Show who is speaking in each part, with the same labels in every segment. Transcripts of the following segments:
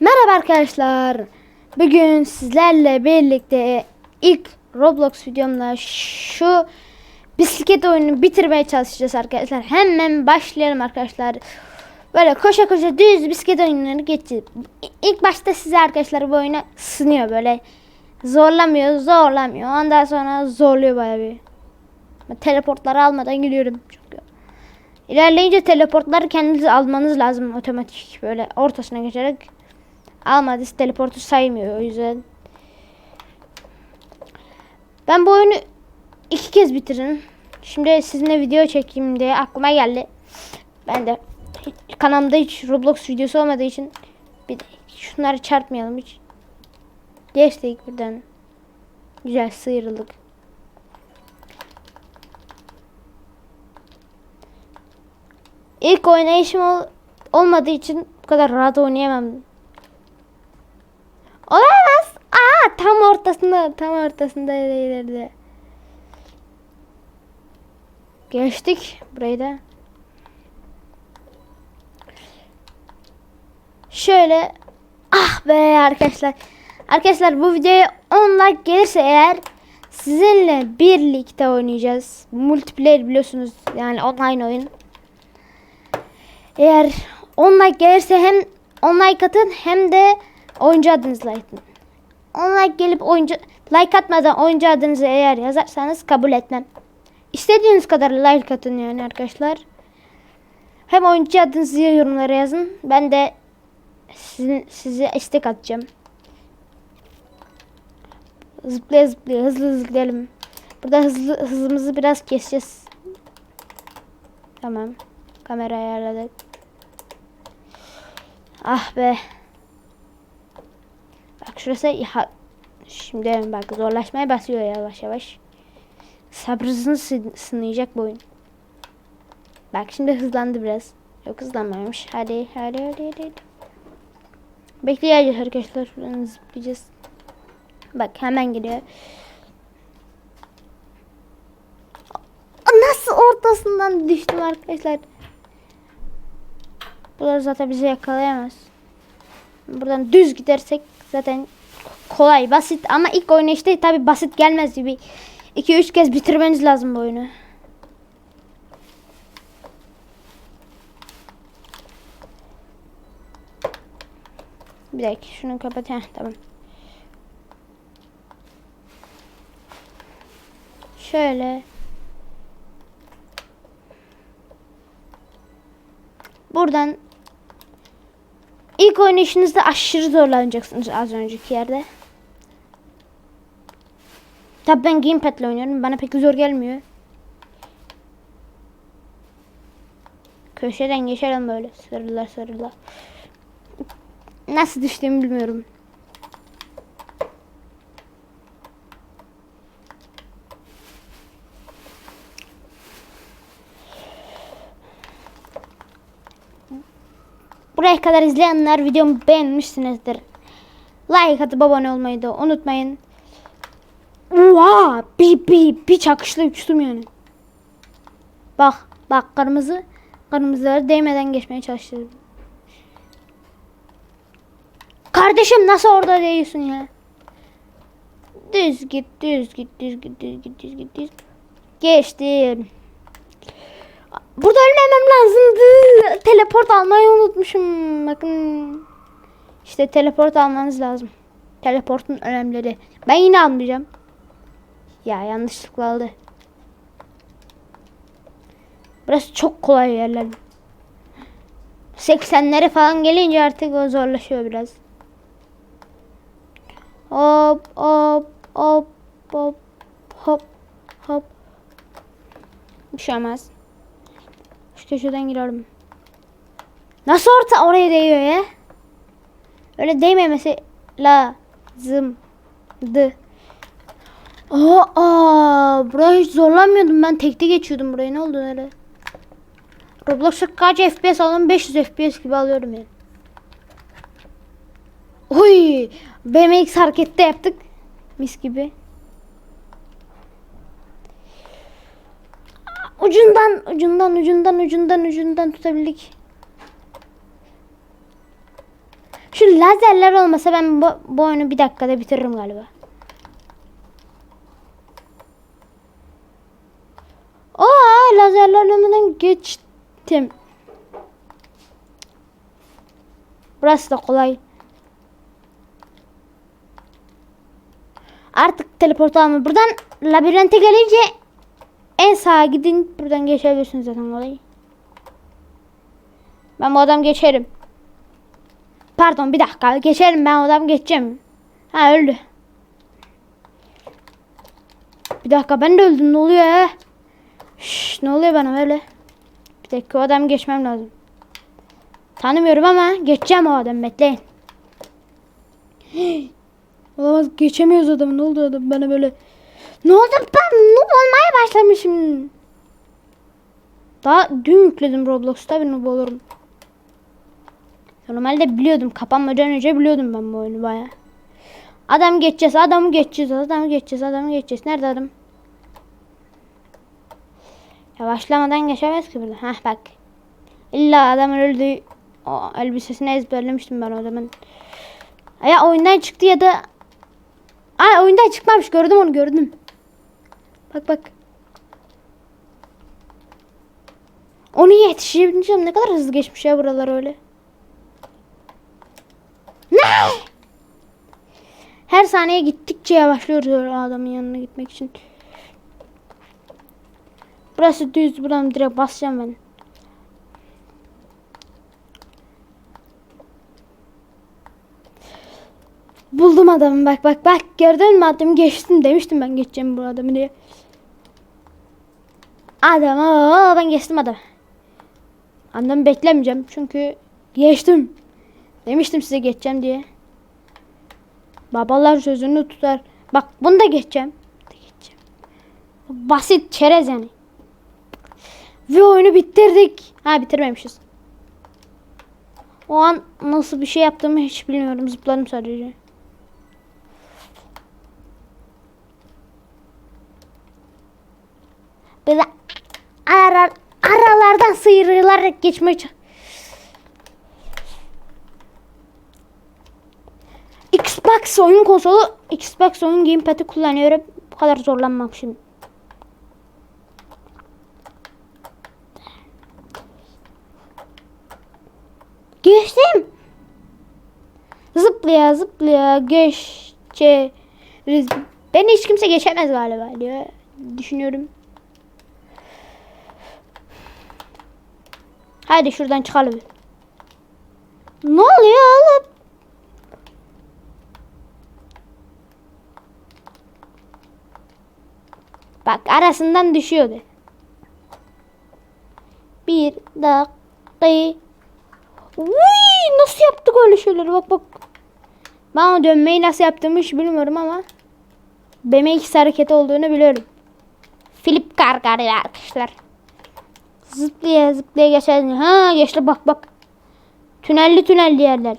Speaker 1: Merhaba arkadaşlar. Bugün sizlerle birlikte ilk Roblox videomda şu bisiklet oyununu bitirmeye çalışacağız arkadaşlar. Hemen başlayalım arkadaşlar. Böyle koşa koşa düz bisiklet oyunlarını geçeceğiz. İlk başta size arkadaşlar bu oyunu sınıyor böyle. Zorlamıyor, zorlamıyor. Ondan sonra zorluyor bayağı bir. Teleportları almadan gidiyorum. İlerleyince teleportları kendiniz almanız lazım otomatik böyle ortasına geçerek. Almadıysa teleportu saymıyor o yüzden. Ben bu oyunu iki kez bitiririm. Şimdi sizinle video çekeyim diye aklıma geldi. Ben de kanalımda hiç Roblox videosu olmadığı için bir de şunları çarpmayalım hiç. Geçtik buradan. Güzel sıyrıldık. İlk oynayışım ol- olmadığı için bu kadar rahat oynayamam. Olamaz. Aa tam ortasında, tam ortasında ileride. Geçtik burayı da. Şöyle ah be arkadaşlar. Arkadaşlar bu videoya 10 like gelirse eğer sizinle birlikte oynayacağız. Multiplayer biliyorsunuz yani online oyun. Eğer 10 like gelirse hem 10 like atın hem de oyuncu. 10 like gelip oyuncu like atmadan oyuncu adınızı eğer yazarsanız kabul etmem. İstediğiniz kadar like atın yani arkadaşlar. Hem oyuncu adınızı yorumlara yazın. Ben de sizin, size istek atacağım. Zıplaya zıplaya hızlı gidelim. Burada hızlı hızımızı biraz keseceğiz. Tamam. Kamera ayarladık. Ah be. Bak şurası şimdi bak zorlaşmaya basıyor yavaş yavaş. Sabrınızı sı- sınayacak bu oyun. Bak şimdi hızlandı biraz. Yok hızlanmamış. Hadi hadi hadi hadi. Bekleyeceğiz arkadaşlar. Şuradan zıplayacağız. Bak hemen geliyor. Nasıl ortasından düştüm arkadaşlar. Bunlar zaten bizi yakalayamaz. Buradan düz gidersek zaten kolay, basit ama ilk oynayışta tabi basit gelmez gibi. 2-3 kez bitirmeniz lazım bu oyunu. Bir dakika şunu kapat. Heh, tamam. Şöyle. Buradan ilk oynayışınızda aşırı zorlanacaksınız az önceki yerde. Tabi ben gamepad ile oynuyorum. Bana pek zor gelmiyor. Köşeden geçelim böyle sarıla sarıla. Nasıl düştüğümü bilmiyorum. Buraya kadar izleyenler videomu beğenmişsinizdir. Like atıp abone olmayı da unutmayın. Oha! Bir, bir, bir çakışla uçtum yani. Bak, bak kırmızı. Kırmızıları değmeden geçmeye çalıştım. Kardeşim nasıl orada değilsin ya? Düz git, düz git, düz git, düz git, düz git, düz. Geçtim. Burada ölmemem lazımdı. Teleport almayı unutmuşum. Bakın. İşte teleport almanız lazım. Teleportun önemleri. Ben yine almayacağım. Ya yanlışlıkla aldı. Burası çok kolay yerler. 80'lere falan gelince artık o zorlaşıyor biraz. Hop hop hop hop hop hop. Bir şey olmaz. Köşeden girelim. Nasıl orta oraya değiyor ya? Öyle değmemesi lazımdı. Aa, aa, burayı hiç zorlanmıyordum. Ben tekte geçiyordum burayı. Ne oldu öyle? Roblox'a kaç FPS aldım? 500 FPS gibi alıyorum yani. Oy! BMX harekette yaptık. Mis gibi. Ucundan, ucundan, ucundan, ucundan, ucundan tutabildik. Şu lazerler olmasa ben bu, bu oyunu bir dakikada bitiririm galiba. Aa lazerler olmadan geçtim. Burası da kolay. Artık teleport alma. Buradan labirente gelince en sağa gidin. Buradan geçebilirsiniz zaten olayı. Ben bu adam geçerim. Pardon bir dakika geçerim ben adam geçeceğim. Ha öldü. Bir dakika ben de öldüm ne oluyor ya? Şş, ne oluyor bana böyle? Bir dakika o adam geçmem lazım. Tanımıyorum ama geçeceğim o adam bekleyin. Olamaz geçemiyoruz adamı ne oldu adam bana böyle. Ne oldu ben noob olmaya başlamışım. Daha dün yükledim Roblox'ta bir noob olurum. Normalde biliyordum. Kapanmadan önce biliyordum ben bu oyunu baya. Adam geçeceğiz, adamı geçeceğiz, adamı geçeceğiz, adamı geçeceğiz. Nerede adam? Yavaşlamadan geçemez ki burada. Hah bak. İlla adam öldü. O elbisesini ezberlemiştim ben o zaman. Ya oyundan çıktı ya da Ay oyundan çıkmamış. Gördüm onu gördüm. Bak bak. Onu yetişebileceğim. Ne kadar hızlı geçmiş ya buralar öyle. Ne? Her saniye gittikçe yavaşlıyoruz adamın yanına gitmek için. Burası düz. Buradan direkt basacağım ben. Buldum adamı bak bak bak gördün mü adamı geçtim demiştim ben geçeceğim bu adamı diye. Adamı ben geçtim adamı. Adamı beklemeyeceğim çünkü geçtim. Demiştim size geçeceğim diye. Babalar sözünü tutar. Bak bunu da geçeceğim. Geçeceğim. Basit çerez yani. Ve oyunu bitirdik. Ha bitirmemişiz. O an nasıl bir şey yaptığımı hiç bilmiyorum. Zıpladım sadece. Böyle arar, aralardan sıyrılarak geçmeye Xbox oyun konsolu Xbox oyun gamepad'i kullanıyorum. Bu kadar zorlanmam şimdi. Geçtim. Zıplaya zıplaya geçeriz. Beni hiç kimse geçemez galiba diye düşünüyorum. Haydi şuradan çıkalım. Ne oluyor oğlum? Bak arasından düşüyordu. Bir dakika. Uy, nasıl yaptık öyle şeyleri bak bak. Ben dönmeyi nasıl yaptığımı hiç bilmiyorum ama BMX hareketi olduğunu biliyorum. Flip kargarıyla arkadaşlar. Zıplaya zıplaya geçer. Ha geçti bak bak. Tünelli tünelli yerler.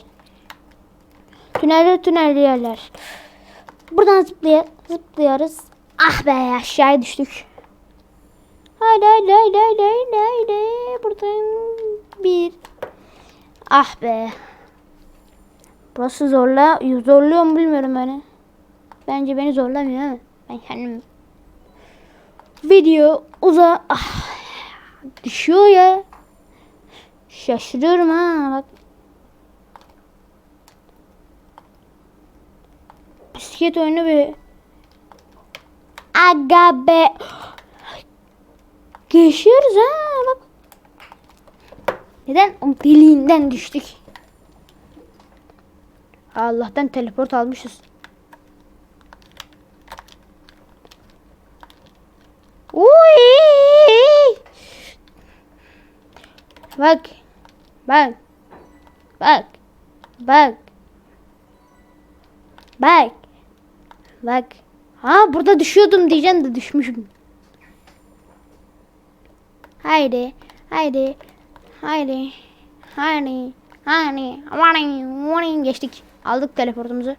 Speaker 1: Tünelli tünelli yerler. Buradan zıplaya zıplıyoruz. Ah be aşağıya düştük. Haydi haydi haydi haydi haydi haydi. Buradan bir. Ah be. Burası zorla zorluyor mu bilmiyorum beni. Bence beni zorlamıyor ama ben kendim video uza ah, düşüyor ya. Şaşırıyorum ha bak. Bisiklet oyunu bir Aga be. Geçiyoruz ha bak. Neden? O deliğinden düştük. Allah'tan teleport almışız. Uy! Bak. Bak. Bak. Bak. Bak. Bak. Ha burada düşüyordum diyeceğim de düşmüşüm. Haydi. Haydi. Haydi. Haydi. Haydi. Aman aman geçtik. Aldık teleportumuzu.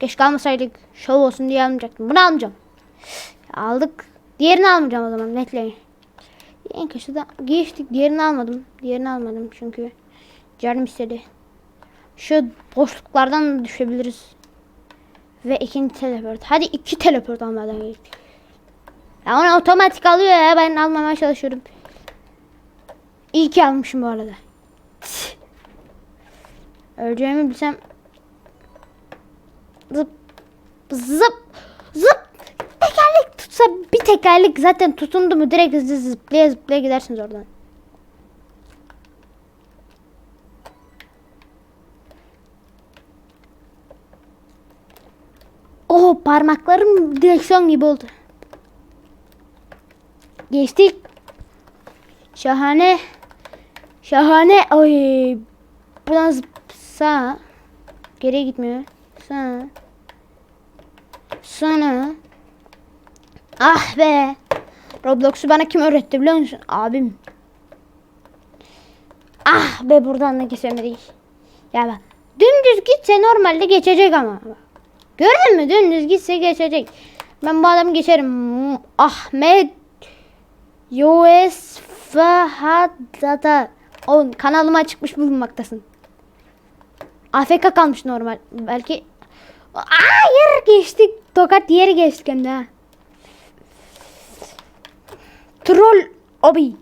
Speaker 1: Geç kalmasaydık şov olsun diye almayacaktım. Bunu almayacağım. Aldık. Diğerini almayacağım o zaman bekleyin. En köşede geçtik. Diğerini almadım. Diğerini almadım çünkü canım istedi. Şu boşluklardan da düşebiliriz. Ve ikinci teleport. Hadi iki teleport almadan geçtik. Ya onu otomatik alıyor ya. Ben almamaya çalışıyorum. İyi ki almışım bu arada. Tüh. Öleceğimi bilsem. Zıp. Zıp. Tutsa bir tekerlek zaten tutundu mu direkt hızlı zıplaya zıplaya gidersiniz oradan. Oh parmaklarım direksiyon gibi oldu. Geçtik. Şahane. Şahane. Oy. Buradan zıp sağa. Geriye gitmiyor. Sağa. Sana. Ah be. Roblox'u bana kim öğretti biliyor musun? Abim. Ah be buradan da geçemedik. Ya bak. Dümdüz gitse normalde geçecek ama. Gördün mü? Dümdüz gitse geçecek. Ben bu adamı geçerim. Ahmet Yos Fahadata. O kanalıma çıkmış bulunmaktasın. AFK kalmış normal. Belki Hayır geçtik. Tokat yeri geçtik hem de. Troll obi.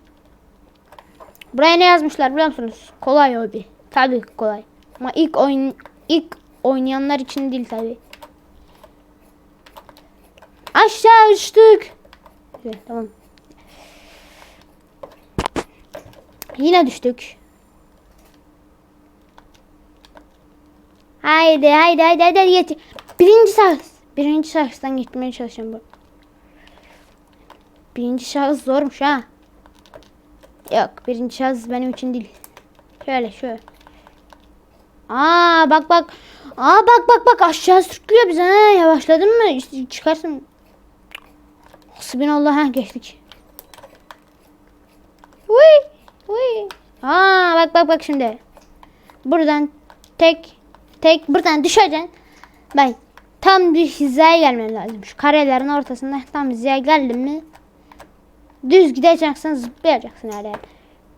Speaker 1: Buraya ne yazmışlar biliyor musunuz? Kolay obi. Tabii kolay. Ama ilk oyun ilk oynayanlar için değil tabii. Aşağı uçtuk. Evet, tamam. Yine düştük. Haydi haydi haydi haydi geç. Birinci şahıs. Birinci şahıstan gitmeye çalışıyorum. Birinci şahıs zormuş ha. Yok birinci şahıs benim için değil. Şöyle şöyle. Aa bak bak. Aa bak bak bak aşağı sürüklüyor bizi ha. Yavaşladın mı? Çıkarsın. Hasbinallah ha geçtik. Uy, uy. Aa bak bak bak şimdi. Buradan tek tek buradan düşeceksin. Bak tam bir hizaya gelmen lazım. Şu karelerin ortasında tam hizaya geldin mi? Düz gideceksin zıplayacaksın her yer.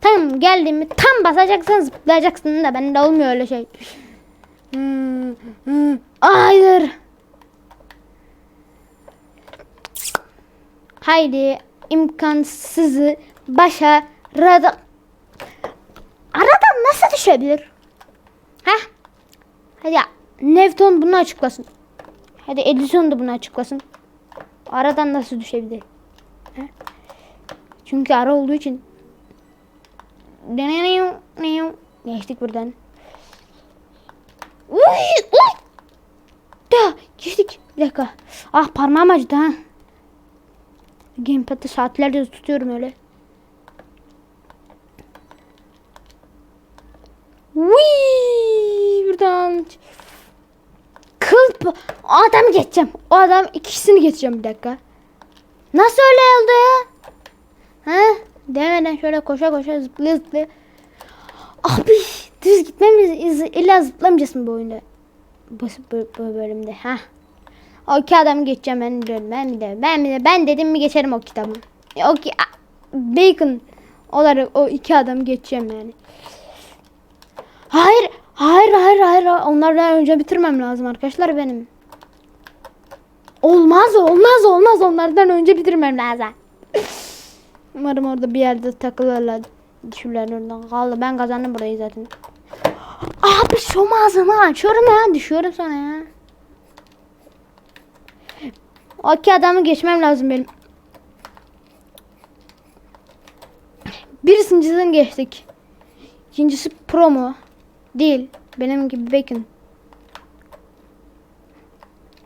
Speaker 1: Tam geldin mi tam basacaksın zıplayacaksın da bende olmuyor öyle şey. Hmm, hmm. Hayır. Haydi imkansızı başaradık. Aradan nasıl düşebilir? Ha? Hadi Newton bunu açıklasın. Hadi Edison da bunu açıklasın. Aradan nasıl düşebilir? Ha? Çünkü ara olduğu için. Geçtik buradan. Da geçtik. Bir dakika. Ah parmağım acıdı ha. Gamepad'i saatlerce tutuyorum öyle. Uy, buradan. Kıl o adamı geçeceğim. O adam ikisini geçeceğim bir dakika. Nasıl öyle oldu ya? Ha? Demeden şöyle koşa koşa zıplaya zıplaya. Abi düz gitmemiz illa zıplamayacağız mı bu oyunda? Bu, bu, bu bölümde. Ha. O iki adamı geçeceğim ben diyorum. Ben bir de ben bir de ben dedim mi geçerim o kitabı. O ki Bacon olarak o iki adamı geçeceğim yani. Hayır, hayır, hayır, hayır. Onlardan önce bitirmem lazım arkadaşlar benim. Olmaz, olmaz, olmaz. Onlardan önce bitirmem lazım. Umarım orada bir yerde takılırlar. Düşürler oradan kaldı. Ben kazandım burayı zaten. Abi şu ağzımı açıyorum ya. Düşüyorum sonra ya. O iki adamı geçmem lazım benim. Birisini geçtik. İkincisi promo. Değil. Benim gibi bacon.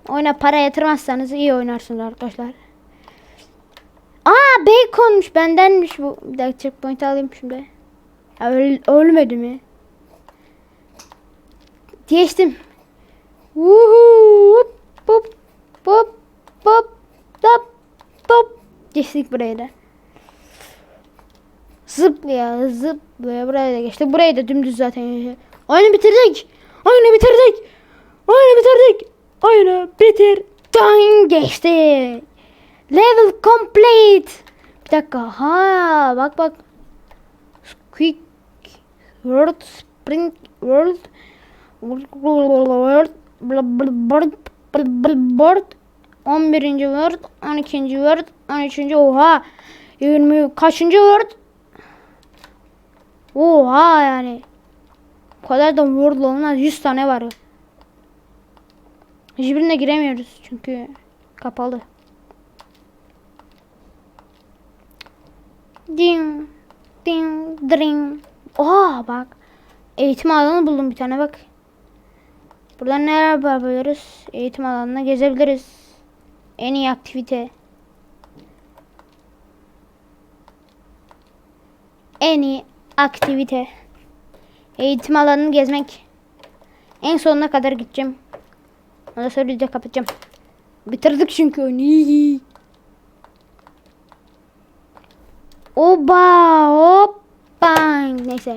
Speaker 1: Oyuna para yatırmazsanız iyi oynarsınız arkadaşlar. Aa baconmuş bendenmiş bu. Bir dakika checkpoint alayım şimdi. Ya, öl ölmedi mi? Geçtim. Woohoo! Hop hop hop hop hop hop. Geçtik buraya da. Zıplaya zıplaya buraya da geçtik. Burayı da dümdüz zaten. Oyunu bitirdik. Oyunu bitirdik. Oyunu bitirdik. Oyunu bitirdik. Geçti. Level complete. Bir dakika. Ha bak bak. Quick World Sprint World 11. word, 12. word, 13. oha. 20 kaçıncı word? Oha yani. O kadar da word olmaz. 100 tane var. Hiçbirine giremiyoruz çünkü kapalı. Ding ding dring. Oha bak. Eğitim alanı buldum bir tane bak. Buradan neler yapabiliriz? Eğitim alanına gezebiliriz. En iyi aktivite. En iyi aktivite. Eğitim alanını gezmek. En sonuna kadar gideceğim. Ondan sonra video kapatacağım. Bitirdik çünkü oyunu. Oba hoppa. Neyse.